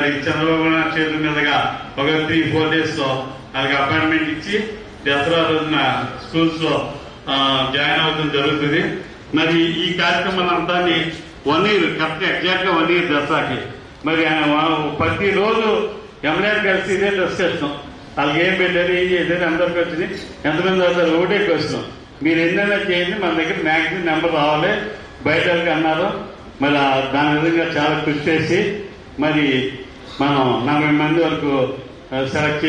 మరి చంద్రబాబు నాయుడు చేతుల మీదుగా ఒక త్రీ ఫోర్ డేస్లో వాళ్ళకి అపాయింట్మెంట్ ఇచ్చి దసరా రోజున స్కూల్స్లో జాయిన్ అవ్వడం జరుగుతుంది. మరి ఈ కార్యక్రమం అంతా వన్ ఇయర్ కరెక్ట్ ఎగ్జాక్ట్గా వన్ ఇయర్ దసరాకి మరి ఆయన ప్రతి రోజు ఎమ్మెల్యే కలిసి ఇదే డిస్కషన్ వాళ్ళకి ఏం పెట్టారు ఏం చేశారు అందరికి వచ్చింది. ఎంతమంది వస్తారు ఒకటే క్వశ్చన్. మీరు ఎన్నైనా చేయండి మన దగ్గర మ్యాక్సిమం నెంబర్ రావాలి. బయట వాళ్ళకి అన్నారు. మరి దాని విధంగా చాలా కృషి చేసి మరి మనం నలభై మంది వరకు సెలెక్ట్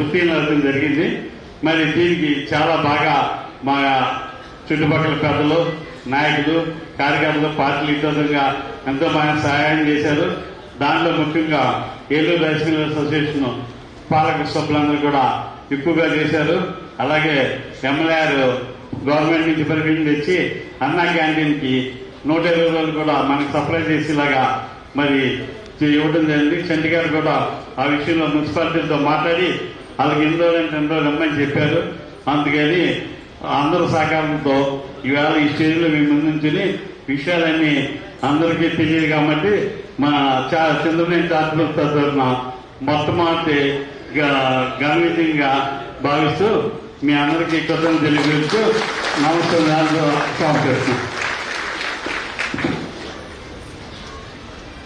ఉత్తీర్ణ అవ్వడం జరిగింది. మరి దీనికి చాలా బాగా మా చుట్టుపక్కల పెద్దలు నాయకులు కార్యకర్తలు పార్టీలు ఇతరులుగా ఎంతో బాగా సహాయం చేశారు. దాంట్లో ముఖ్యంగా ఏలూరు రైస్ మిల్ అసోసియేషన్ పాలక సభ్యులందరూ కూడా ఎక్కువగా చేశారు. అలాగే ఎమ్మెల్యేఆర్ గవర్నమెంట్ నుంచి పరిమితి తెచ్చి అన్నా క్యాంటీన్కి నూట ఇరవై రోజులు కూడా మనకి సప్లై చేసేలాగా మరి ఇవ్వడం జరిగింది. చంటి గారు కూడా ఆ విషయంలో మున్సిపాలిటీతో మాట్లాడి వాళ్ళకి ఎన్ని రోజులు ఎన్ని రోజులు ఇమ్మని చెప్పారు. అందుకని అందరి సహకారంతో ఈవేళ ఈ స్టేజ్లో మీ ముందుంచుని విషయాలన్నీ అందరికీ తెలియదు కాబట్టి మా చా చంద్రబాబు చార్పుల తరఫున మొట్టమొదటి గ- భావిస్తూ మీ అందరికీ కృతజ్ఞతలు తెలియజేస్తూ నమస్కారాలు సమర్పిస్తున్నాను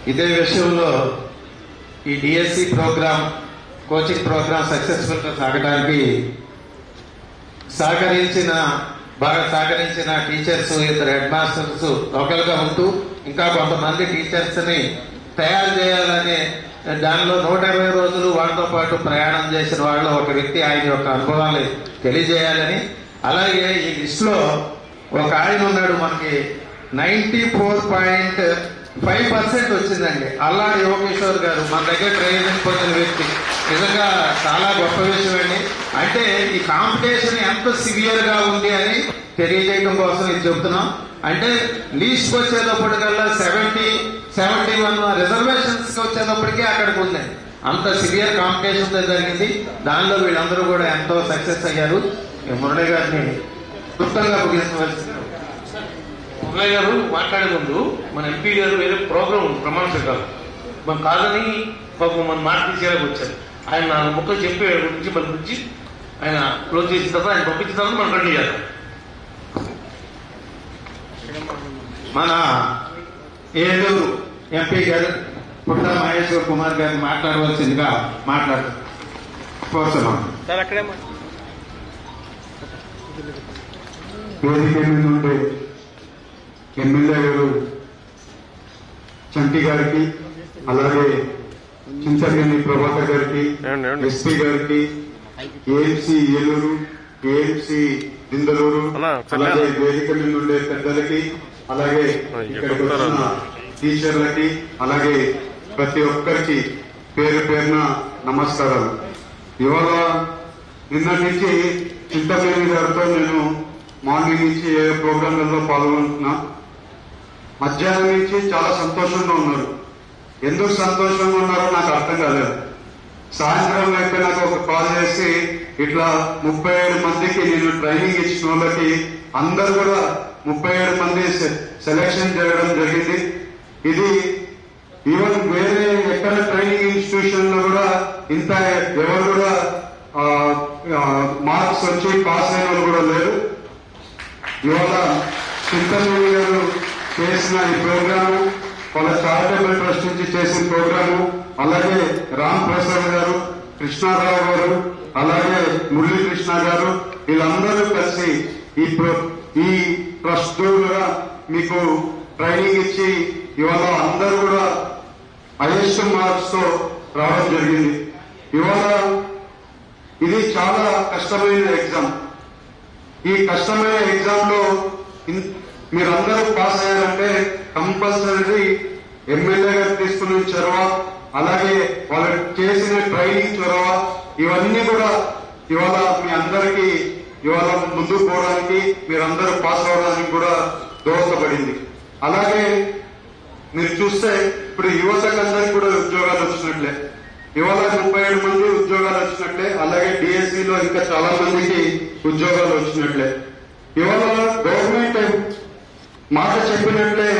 ఇదే విషయంలో ఈ డిఎస్సి ప్రోగ్రామ్ కోచింగ్ ప్రోగ్రామ్ సక్సెస్ఫుల్గా సాగడానికి సహకరించిన బాగా సహకరించిన టీచర్స్ ఇద్దరు హెడ్ మాస్టర్స్ లోకల్గా ఉంటూ ఇంకా కొంతమంది టీచర్స్ని తయారు చేయాలనే దానిలో నూట ఇరవై రోజులు వాళ్ళతో పాటు ప్రయాణం చేసిన వాళ్ళు ఒక వ్యక్తి ఆయన యొక్క అనుభవాలు తెలియజేయాలని. అలాగే ఈ లిస్ట్లో ఒక ఆయన ఉన్నాడు మనకి ninety four point five percent వచ్చిందండి. అల్లాడి యోగేశ్వర్ గారు మన దగ్గర ట్రైనింగ్ పొందిన వ్యక్తి. నిజంగా చాలా గొప్ప విషయం అండి. అంటే ఈ కాంపిటీషన్ ఎంత సివియర్గా ఉంది అని తెలియజేయడం కోసం ఇది చెప్తున్నాం. అంటే లీస్ట్ వచ్చేటప్పటికల్లా సెవెంటీ సెవెంటీ వన్ రిజర్వేషన్స్కి వచ్చేటప్పటికి అక్కడికి ఉంది. అంత సివియర్ కాంపిటీషన్ జరిగింది. దానిలో వీళ్ళందరూ కూడా ఎంతో సక్సెస్ అయ్యారు. మురళి గారిని క్లుప్తంగా ముగించవలసింది మురళి గారు మాట్లాడే ముందు మన ఎంపీ గారు వేరే ప్రోగ్రామ్ ఉంది ప్రమాణ స్వీకారం. మనం కాదని పాపం మన మాట తీసేలాగా వచ్చారు. ఆయన నాలుగు ముక్కలు చెప్పే గురించి మన గురించి ఆయన క్లోజ్ చేసిన తర్వాత ఆయన పంపించిన తర్వాత మనం కంటిన్యూ చేద్దాం మన ఏలూరు ఎంపీ గారు పుట్ట మహేశ్వర్ కుమార్ గారిని మాట్లాడవలసిందిగా మాట్లాడు కోరుతున్నాం. వేదిక మీద ఉండే ఎమ్మెల్యే గారు చంటి గారికి అలాగే చింతగని ప్రభాకర్ గారికి ఎస్పీ గారికి ఏఎంసీ ఏలూరు ఏఎంసీ దిందలూరు అలాగే వేదిక మీద ఉండే పెద్దలకి అలాగే ఇక్కడికి వచ్చిన టీచర్లకి అలాగే ప్రతి ఒక్కరికి పేరు పేరున నమస్కారాలు. ఇవాళ నిన్న నుంచి చింతమనేని గారితో నేను మార్నింగ్ నుంచి ఏ ప్రోగ్రాంలలో పాల్గొంటున్నా మధ్యాహ్నం నుంచి చాలా సంతోషంగా ఉన్నారు. ఎందుకు సంతోషంగా ఉన్నారో నాకు అర్థం కాలేదు. సాయంత్రం అయితే నాకు ఒక కాల్ చేసి ఇట్లా ముప్పై ఏడు మందికి నేను ట్రైనింగ్ ఇచ్చిన వాళ్ళకి అందరు కూడా ముప్పై ఏడు మంది సె- సెలెక్షన్ చేయడం జరిగింది. ఇది ఈవెన్ వేరే ఎక్కడ ట్రైనింగ్ ఇన్స్టిట్యూషన్లో కూడా ఇంత ఎవరు కూడా మార్క్స్ వచ్చి పాస్ అయిన వాళ్ళు కూడా లేరు. ఇవాళ చింతమూరి గారు చేసిన ఈ ప్రోగ్రాము వాళ్ళ చారిటబుల్ ట్రస్ట్ నుంచి చేసిన ప్రోగ్రాము అలాగే రామ్ ప్రసాద్ గారు కృష్ణారావు గారు అలాగే మురళీ కృష్ణ గారు వీళ్ళందరూ కలిసి ఈ ఈ ట్రస్ట్ మీకు ట్రైనింగ్ ఇచ్చి ఇవాళ అందరూ కూడా ఐఎస్ మార్క్స్తో రావడం జరిగింది. ఇవాళ ఇది చాలా కష్టమైన ఎగ్జామ్. ఈ కష్టమైన ఎగ్జామ్లో మీరందరూ పాస్ అయ్యారంటే కంపల్సరీ ఎమ్మెల్యే గారు తీసుకున్న చొరవ అలాగే వాళ్ళు చేసిన ట్రైనింగ్ చొరవ ఇవన్నీ కూడా ఇవాళ మీ అందరికీ ఇవాళ ముందుకు పోవడానికి మీరందరూ పాస్ అవడానికి కూడా దోహదపడింది. అలాగే మీరు చూస్తే ఇప్పుడు యువతకు అందరికి కూడా ఉద్యోగాలు వచ్చినట్లే. ఇవాళ ముప్పై ఏడు మంది ఉద్యోగాలు వచ్చినట్లే అలాగే డిఎస్సిలో ఇంకా చాలా మందికి ఉద్యోగాలు వచ్చినట్లే. ఇవాళ గవర్నమెంట్ మాట చెప్పినట్లే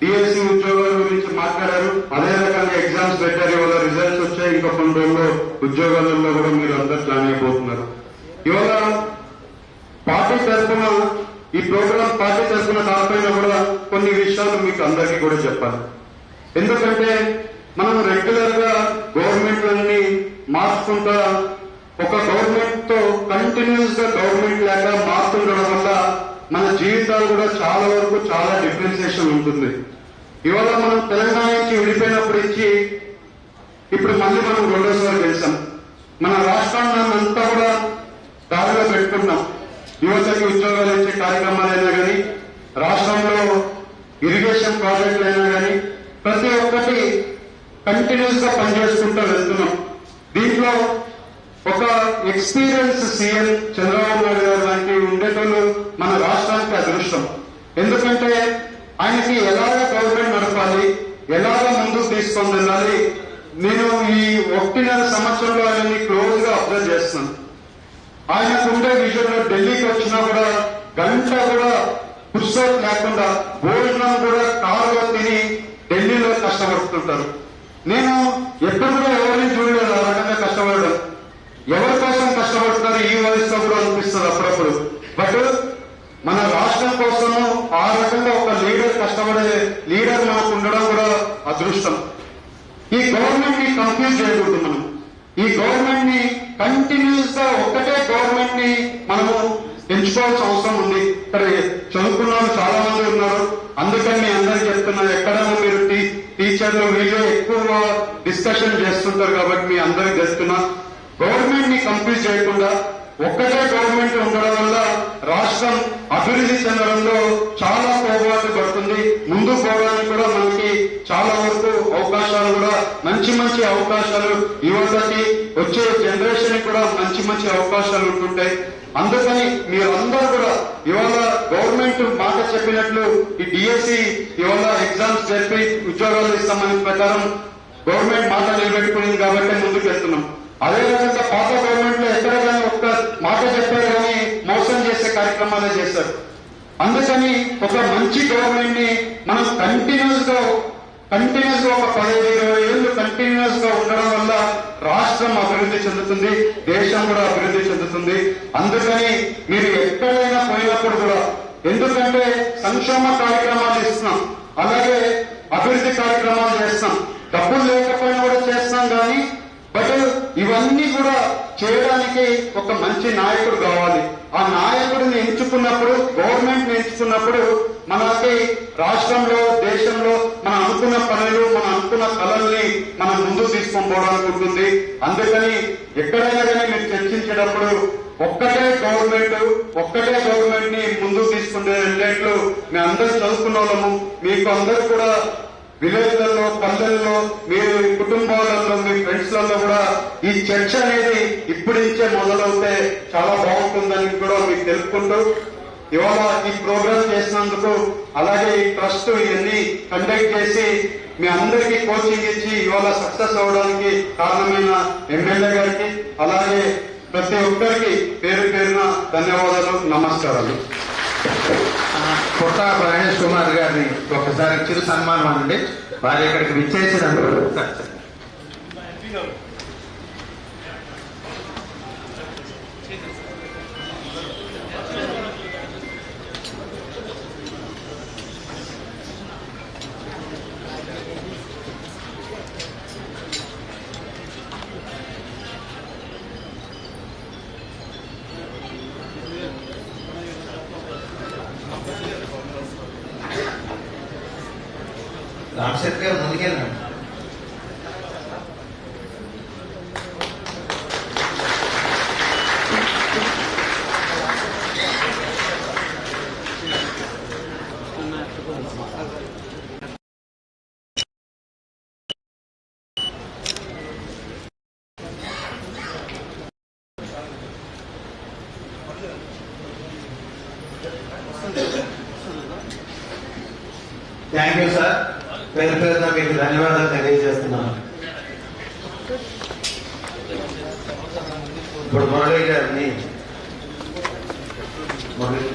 డిఎస్సి ఉద్యోగాల గురించి మాట్లాడారు. అదే రకంగా ఎగ్జామ్స్ పెట్టారు. ఇవాళ రిజల్ట్స్ వచ్చాయి. ఇంకా కొన్ని రోజుల్లో ఉద్యోగాలలో కూడా మీరు అందరు జాయిన్ అయిపోతున్నారు. ఇవాళ పార్టీ తరఫున ఈ ప్రోగ్రామ్ పార్టీ తరఫున దానిపైన కూడా కొన్ని విషయాలు మీకు అందరికీ కూడా చెప్పాలి. ఎందుకంటే మనం రెగ్యులర్గా గవర్నమెంట్లన్నీ మార్చుకుంటా ఒక గవర్నమెంట్తో కంటిన్యూస్గా గవర్నమెంట్ లేక మారుతుండడం వల్ల మన జీవితాలు కూడా చాలా వరకు చాలా డిఫరెన్సియేషన్ ఉంటుంది. ఇవాళ మనం తెలంగాణ నుంచి విడిపోయినప్పుడు నుంచి ఇప్పుడు మళ్ళీ మనం రెండోసారి గెలిచాం. మన రాష్ట్రాన్ని అంతా కూడా దారిలో పెట్టుకున్నాం. యువతకి ఉద్యోగాలు ఇచ్చే కార్యక్రమాలైనా కానీ రాష్ట్రంలో ఇరిగేషన్ ప్రాజెక్టులు అయినా కానీ ప్రతి ఒక్కటి కంటిన్యూస్గా పనిచేసుకుంటూ వెళ్తున్నాం. దీంట్లో ఒక ఎక్స్పీరియన్స్ సీఎం చంద్రబాబు నాయుడు గారు లాంటి ఉండేటోళ్ళు మన రాష్ట్రానికి అదృష్టం. ఎందుకంటే ఆయనకి ఎలాగ గవర్నమెంట్ నడపాలి ఎలాగ ముందుకు తీసుకొని వెళ్ళాలి నేను ఈ ఒకటిన్నర సంవత్సరంలో ఆయన్ని క్లోజ్గా అబ్జర్వ్ చేస్తున్నాను ఆయనకు విషయంలో ఢిల్లీకి వచ్చినా కూడా గంట కూడా పుస్తకం లేకుండా భోజనం కూడా కారులో తిని ఢిల్లీలో కష్టపడుతుంటారు. నేను ఎప్పుడు కూడా ఎవరిని చూడలేదు ఆ రకంగా కష్టపడడం ఎవరి కోసం కష్టపడుతున్నారు? ఈ వయసులో కూడా అనిపిస్తుంది అప్పుడప్పుడు. బట్ మన రాష్ట్రం కోసము ఆ రకంగా ఒక లీడర్ కష్టపడే లీడర్ మనకు ఉండడం కూడా అదృష్టం. ఈ గవర్నమెంట్ని కన్ఫ్యూజ్ చేయకూడదు మనం. ఈ గవర్నమెంట్ని కంటిన్యూస్గా ఒక్కటే గవర్నమెంట్ని మనము ఎంచుకోవాల్సిన అవసరం ఉంది. ఇక్కడ చదువుకున్న చాలా మంది ఉన్నారు. అందుకని మీ అందరికి చెప్తున్నారు ఎక్కడైనా మీరు టీచర్లు వీళ్ళు ఎక్కువ డిస్కషన్ చేస్తుంటారు కాబట్టి మీ అందరికి చెప్తున్నా గవర్నమెంట్ని కంప్లీట్ చేయకుండా ఒక్కటే గవర్నమెంట్ ఉండడం వల్ల రాష్ట్రం అభివృద్ధి చెందడంలో చాలా పోగొట్టు పడుతుంది. ముందు పోవడానికి కూడా మనకి చాలా వరకు అవకాశాలు కూడా మంచి మంచి అవకాశాలు యువతకి వచ్చే జనరేషన్ కూడా మంచి మంచి అవకాశాలు ఉంటుంటాయి. అందుకని మీరందరూ కూడా ఇవాళ గవర్నమెంట్ మాట చెప్పినట్లు ఈ డిఎస్సి ఇవాళ ఎగ్జామ్స్ జరిపి ఉద్యోగాలు ఇస్తామని ప్రకారం గవర్నమెంట్ మాట నిలబెట్టుకునేది కాబట్టి ముందుకు వెళ్తున్నాం అదేవిధంగా పాత గవర్నమెంట్లో ఎక్కడైనా ఒక్క మాట చెప్పారు కానీ మోసం చేసే కార్యక్రమాలే చేశారు అందుకని ఒక మంచి గవర్నమెంట్ని మనం కంటిన్యూస్గా కంటిన్యూస్గా ఒక పదిహేను ఇరవై ఏళ్ళు కంటిన్యూస్గా ఉండడం వల్ల రాష్ట్రం అభివృద్ధి చెందుతుంది దేశం కూడా అభివృద్ధి చెందుతుంది. అందుకని మీరు ఎక్కడైనా పోయినప్పుడు కూడా ఎందుకంటే సంక్షేమ కార్యక్రమాలు ఇస్తున్నాం అలాగే అభివృద్ధి కార్యక్రమాలు చేస్తున్నాం. డబ్బులు లేకపోయినా కూడా చేస్తున్నాం కానీ బట్ ఇవన్నీ కూడా చేయడానికి ఒక మంచి నాయకుడు కావాలి. ఆ నాయకుడిని ఎంచుకున్నప్పుడు గవర్నమెంట్ని ఎంచుకున్నప్పుడు మనకి రాష్ట్రంలో దేశంలో మనం అనుకున్న పనులు మనం అనుకున్న కళల్ని మనం ముందుకు తీసుకొని పోవడానికి ఉంటుంది. అందుకని ఎక్కడైనా కానీ మీరు చర్చించేటప్పుడు ఒక్కటే గవర్నమెంట్ ఒక్కటే గవర్నమెంట్ని ముందుకు తీసుకునే వెళ్ళేట్లు మేము అందరూ చదువుకున్న వాళ్ళము మీకు అందరూ కూడా విలేజ్లలో పల్లెల్లో మీరు కుటుంబాలలో మీ ఫ్రెండ్స్లలో కూడా ఈ చర్చ అనేది ఇప్పటి నుంచే మొదలవుతే చాలా బాగుంటుందని కూడా మీకు తెలుపుకుంటూ ఇవాళ ఈ ప్రోగ్రామ్ చేసినందుకు అలాగే ఈ ట్రస్ట్ ఇవన్నీ కండక్ట్ చేసి మీ అందరికీ కోచింగ్ ఇచ్చి ఇవాళ సక్సెస్ అవడానికి కారణమైన ఎమ్మెల్యే గారికి అలాగే ప్రతి ఒక్కరికి పేరు పేరున ధన్యవాదాలు నమస్కారాలు. పుట్ట ప్రాణేష్ కుమార్ గారిని ఒకసారి చిరు సన్మానం అండి వారు ఇక్కడికి విచ్చేసినందుకు గారు ముందుకెళ్ళండి థ్యాంక్ యూ సార్ పేరు పేరున మీకు ధన్యవాదాలు తెలియజేస్తున్నాను. ఇప్పుడు మురళి గారిని మురళి